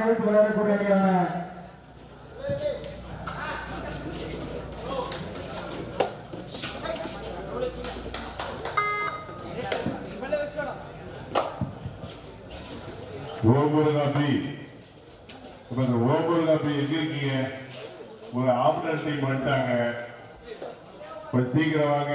அணிகளுக்கு விளையாடக்கூடிய அணியான ஓம்பது காப்பி இருக்கீங்க? ஒரு ஆப்டர் டீம் வந்துட்டாங்க. கொஞ்சம் சீக்கிரம் வாங்க.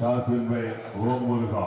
தாசில்பை ஓம் முருகா.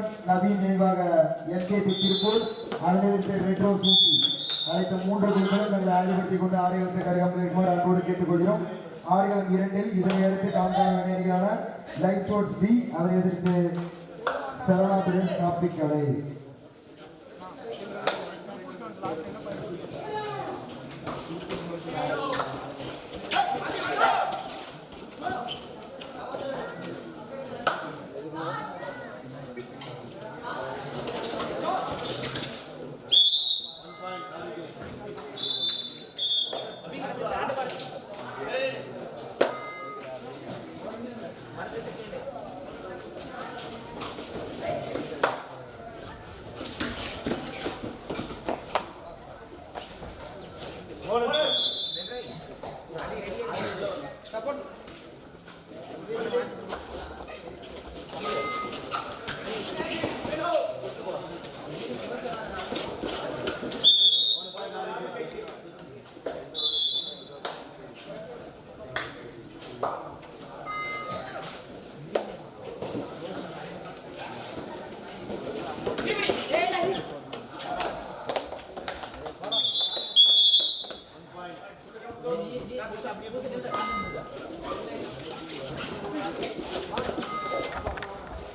ஸ்டீபன் நவீன் நினைவாக எஸ்கேபி திருப்பூர் அதனை எதிர்த்து ரெட் அனைத்து மூன்று குழுக்களும் நாங்கள் ஆயுதப்படுத்திக் கொண்டு ஆடுகளத்தை கருகாமல் இருக்குமாறு அன்போடு கேட்டுக்கொள்கிறோம். இரண்டில் இதனை அடுத்து காண்காண அணியான லைட் ஸ்போர்ட்ஸ் பி அதனை எதிர்த்து சரவணா பிரதேஷ் காப்பி கடை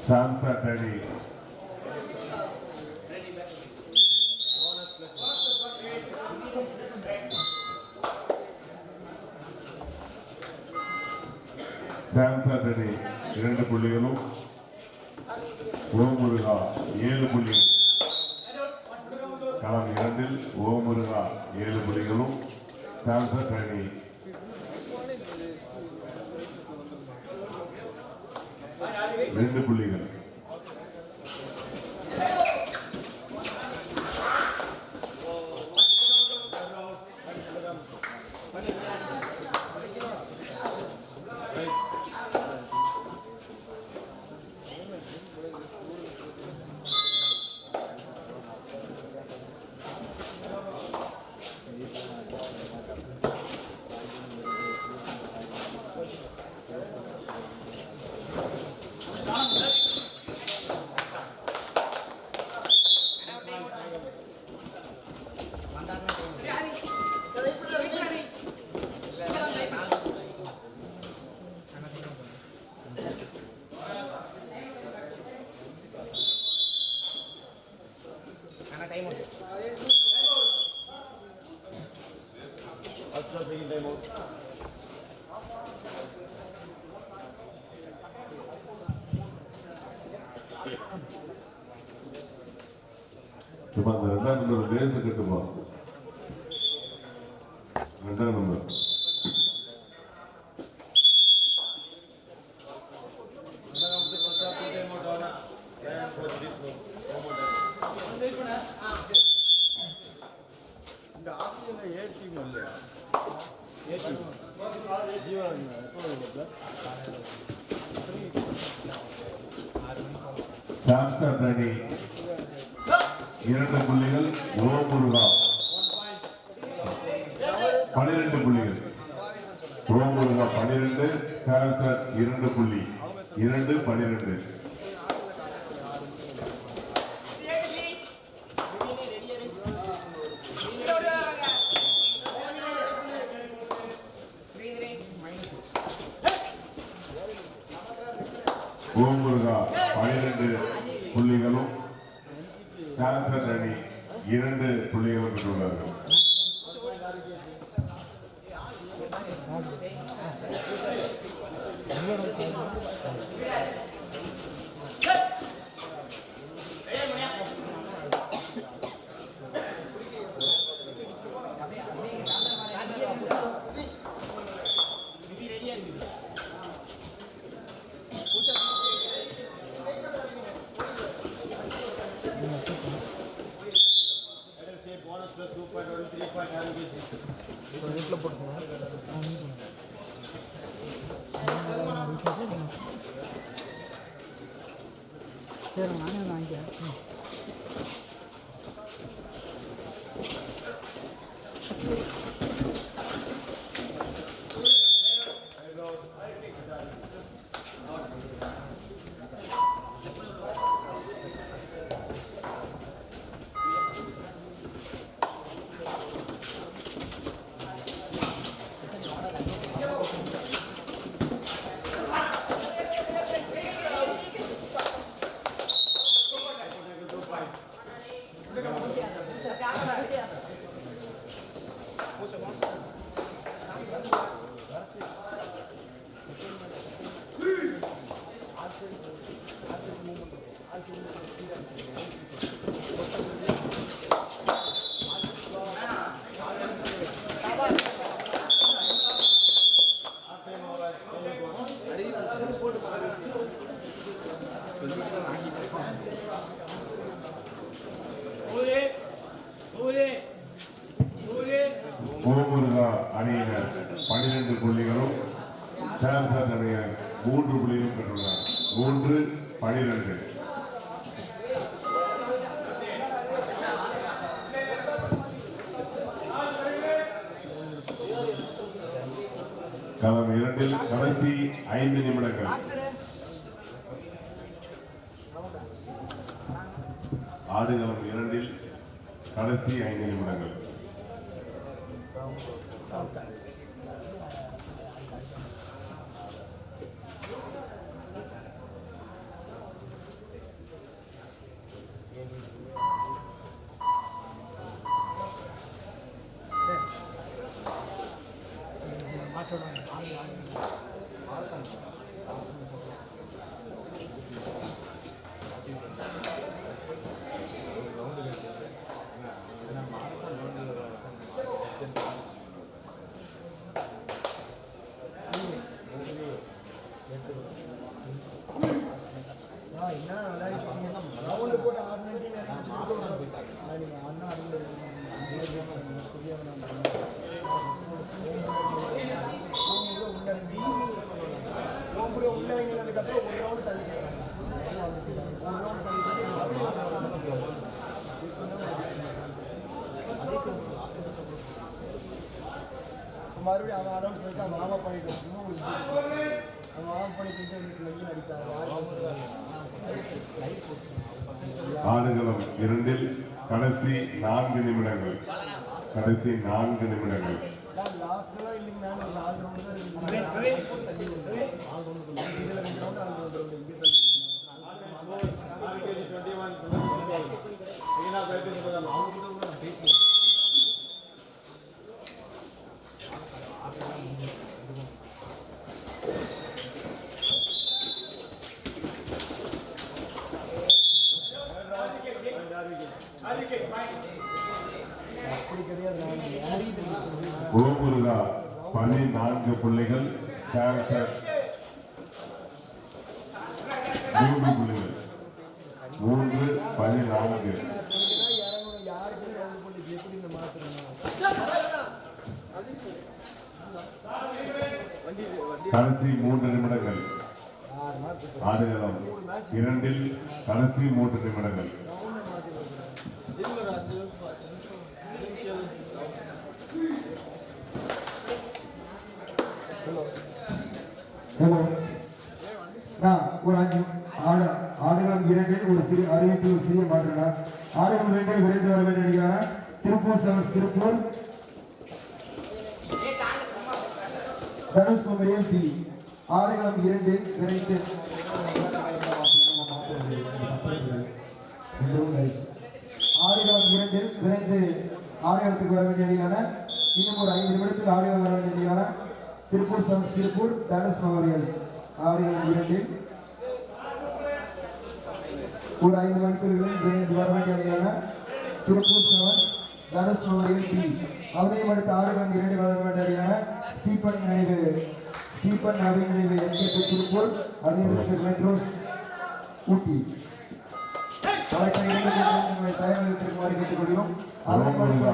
சாம்சங் அணி சாம்சங் அணி இரண்டு புள்ளிகளும் ஓமுருகா ஏழு புள்ளிகள். களம் இரண்டில் ஓமுருகா ஏழு புள்ளிகளும் சாம்சங் அணி ரெண்டு புள்ளிகள். புள்ளிகளும் சாம்சங் அணி இரண்டு புள்ளிகளும் பெற்றுள்ளார்கள் மறுபடியும் அவன் அடவுட் போயிட்டு அவன் ஆமா பண்ணிட்டு அவன் ஆஃப் பண்ணிட்டு வீட்டில் அடிக்காது ஆடுகளம் இரண்டில் கடைசி நான்கு நிமிடங்கள். கடைசி நான்கு நிமிடங்கள். லாஸ்ட்ல இல்லைங்க நாலு ரவுண்ட் தான் இருக்கு தள்ளி வந்து நாலு ரவுண்ட் இதுல ரெண்டு ரவுண்ட் அது ரெண்டு ரவுண்ட் இங்கே தள்ளி கோமுருகா பணி நான்கு பிள்ளைகள் கேரக்டர் மூன்று பிள்ளைகள். மூன்று பதினான்கு. கடைசி மூன்று நிமிடங்கள். ஆடுகளம் இரண்டில் கடைசி மூன்று நிமிடங்கள். ஆடுகளம் விரைந்து வர வேண்டிய Tiruppur sevens Tiruppur. Dhanush memorial B ஆடுகளம் இரண்டில் விரைந்து. ஆறுகளம் இரண்டில் விரைந்து ஆறுகளத்துக்கு வர வேண்டிய அணியான இன்னும் ஒரு ஐந்து நிமிடத்தில் ஆடுகளம் வர வேண்டிய அணியான திருப்பூர் செவன்ஸ் திருப்பூர் தனுஷ் மெமரியல் ஆடுகளம் இரண்டில் ஒரு ஐந்து மணிக்குள்ளில் விரைந்து வர வேண்டிய அணியான Tiruppur sevens Dhanush memorial B அவரையும் அடுத்த ஆடுகளம் இரண்டு அணியான ஸ்டீபன் நினைவு. ஸ்டீபன் நவீன் நினைவு என்கே திருப்பூர்? அதே மெட்ரோஸ் ஊட்டி.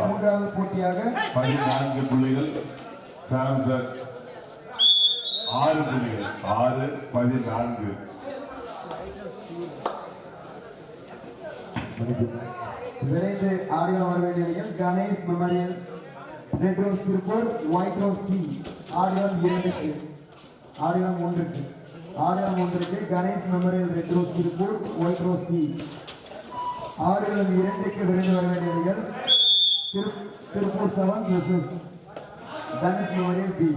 மூன்றாவது போட்டியாக பதினான்கு புள்ளிகள். சாம்சங் ஆறு புள்ளிகள். ஆறு பதினான்கு. விரைந்து ஆடியோ வர வேண்டிய நிலையில் Ganesh memorial red rose Tiruppur white rose C ஆடியம் இரண்டுக்கு ஆடியம் ஒன்றுக்கு ஆடியம் ஒன்றுக்கு Ganesh memorial red rose Tiruppur white rose C ஆடியம் இரண்டுக்கு விரைந்து வர வேண்டிய நிலையில் திரு திருப்பூர் செவன் மிஸ்எஸ் தனுஷ் மெமோரியல் பி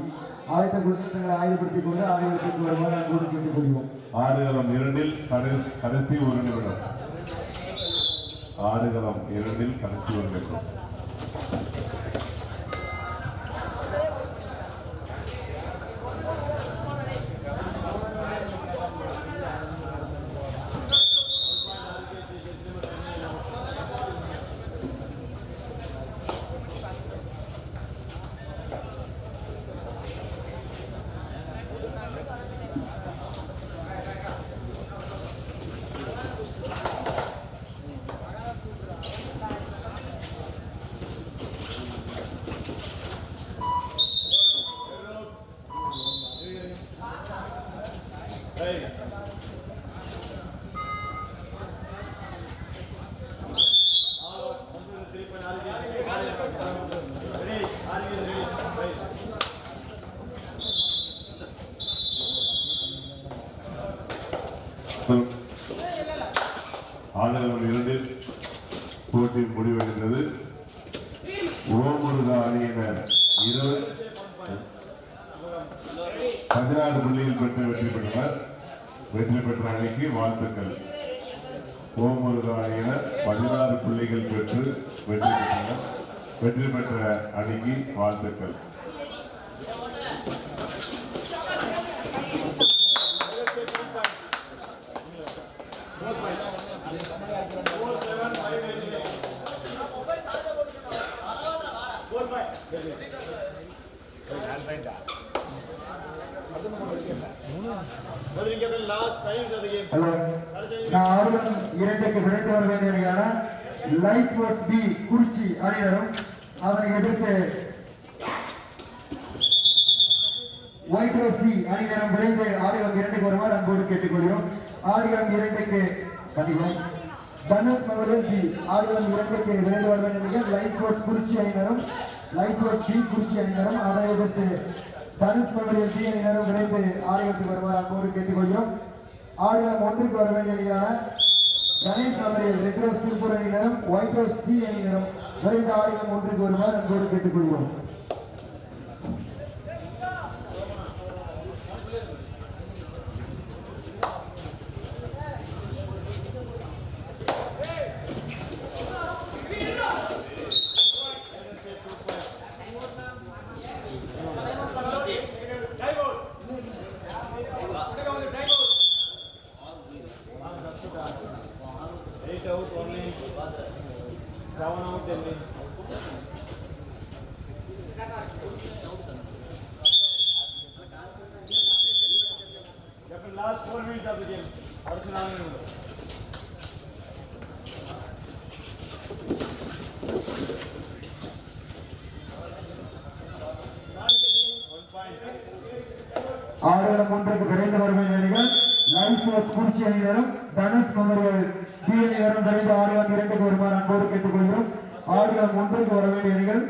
ஆயத்த குறித்து தங்களை ஆயுதப்படுத்திக் கொண்டு ஆடியத்துக்கு வருமாறு அன்போடு கேட்டுக்கொள்கிறோம் ஆடுகளம் இரண்டில் கடைசி ஒரு நிமிடம். ஆறுகளம் இரண்டில் கணக்கு வந்திருக்கும் நிமிடம் ஆடுகளம் இரண்டில் போட்டி முடிவடைந்தது. ஓமுருகா அணியினர் இருபது பதினாறு புள்ளிகள் பெற்று வெற்றி பெற்றனர் வெற்றி பெற்ற அணிக்கு வாழ்த்துக்கள். ஓமுருகா அணியினர் பதினாறு புள்ளிகள் பெற்று வெற்றி பெற்றனர். வெற்றி பெற்ற அணிக்கு வாழ்த்துக்கள். இரண்டுக்கு விரைந்து வர வேண்டிய லைஃப் ஃபோர்ஸ் பி குறிச்சி அணியினரும் அதனை எதிர்த்து ஒயிட் ரோஸ் சி அணியினரும் விரைந்து ஆடுகளம் இரண்டுக்கு வருமாறு அன்போடு கேட்டுக்கொள்கிறோம். ஆடுகளம் இரண்டுக்கு பதிகம் தனுஷ் மகளிர் பி ஆடுகளம் இரண்டுக்கு விரைந்து வர வேண்டிய லைஃப் ஃபோர்ஸ் குறிச்சி அணியினரும் லைஃப் ஃபோர்ஸ் குறிச்சி அணியினரும் அதை எதிர்த்து தனுஷ் மகளிர் பி அணியினரும் விரைந்து ஆடுகளத்துக்கு வருமாறு அன்போடு கேட்டுக்கொள்கிறோம். ஆடுகளம் ஒன்றுக்கு வர வேண்டிய அணியான கணேஷ் அவர்கள் ரெட் ரோஸ் திருப்பூர் அணியினரும் ஒயிட் ரோஸ் சி அணியினரும் விரைந்து ஆடுகளம் ஒன்றுக்கு வருமாறு அன்போடு கேட்டுக்கொள்கிறோம். ஆடுகளம் ஒன்றுக்கு விரைந்து வரும் அணிகள் லைஃப் ஸ்போர்ட்ஸ் குறிச்சி அணியினரும் தனுஷ் மெமோரியல் டி அணியினரும் விரைந்து ஆடுகளம் இரண்டுக்கு வருமாறு அன்போடு கேட்டுக்கொள்கிறோம். ஆடுகளம் ஒன்றுக்கு வர வேண்டிய அணிகள்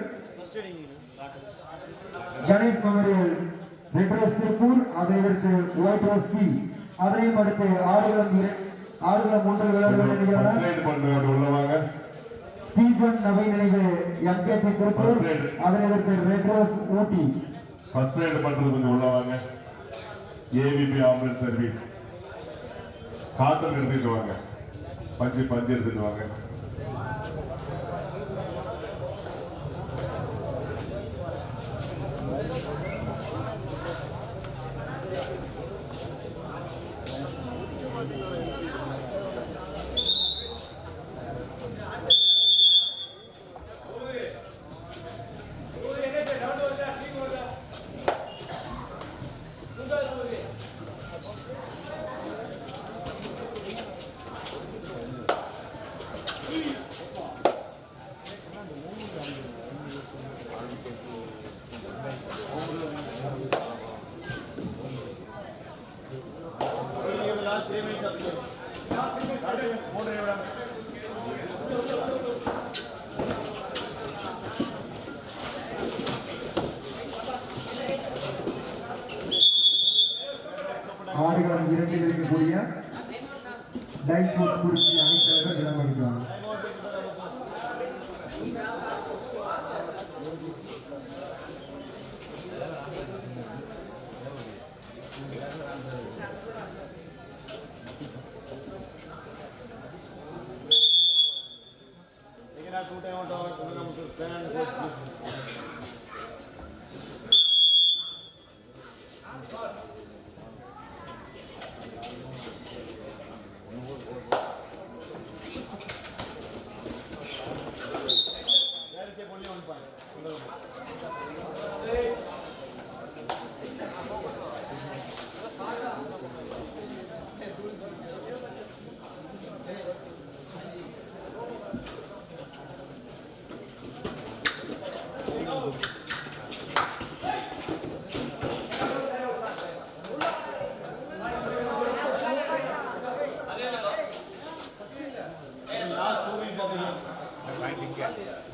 Ganesh memorial red rose Tiruppur அதை அடுத்து ஒயிட் ரோஸ் சி. அதையும் அடுத்து ஆடுகளம் இர- ஆடுகளம் ஒன்றில் விளையாட வேண்டிய அணிகளான ஃபர்ஸ்ட் ரைடு பண்ணுறவங்க உள்ளவாங்க ஸ்டீபன் நவை நினைவு எம்கேபி திருப்பூர். அதை அடுத்து red rose Ooty first ride பண்றது கொஞ்சம் உள்ளவாங்க ஏவிபி ஆம்புலன்ஸ் சர்வீஸ் காட்டம் எடுத்துட்டு வாங்க. பஞ்சு பஞ்சு எடுத்துட்டு வாங்க. Thank.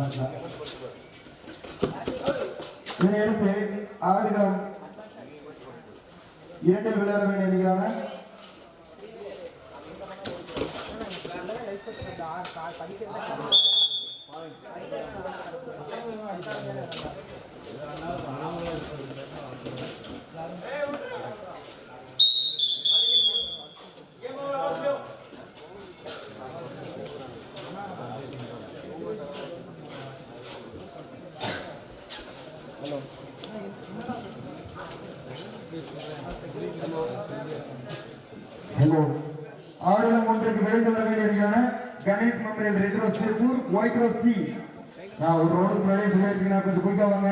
பார்க்கலாம் இதனை அடுத்து இரண்டில் விளையாட வேண்டிய அணிகளான ஹலோ ஆடுகளம் ஒன்றுக்கு விரைந்து வர வேண்டிய அணிகளான Ganesh memorial red rose Tiruppur white rose C நான் ஒரு ரோடுக்கு முன்னாடியே சொல்லியிருக்கேன் கொஞ்சம் குயிக்காக வாங்க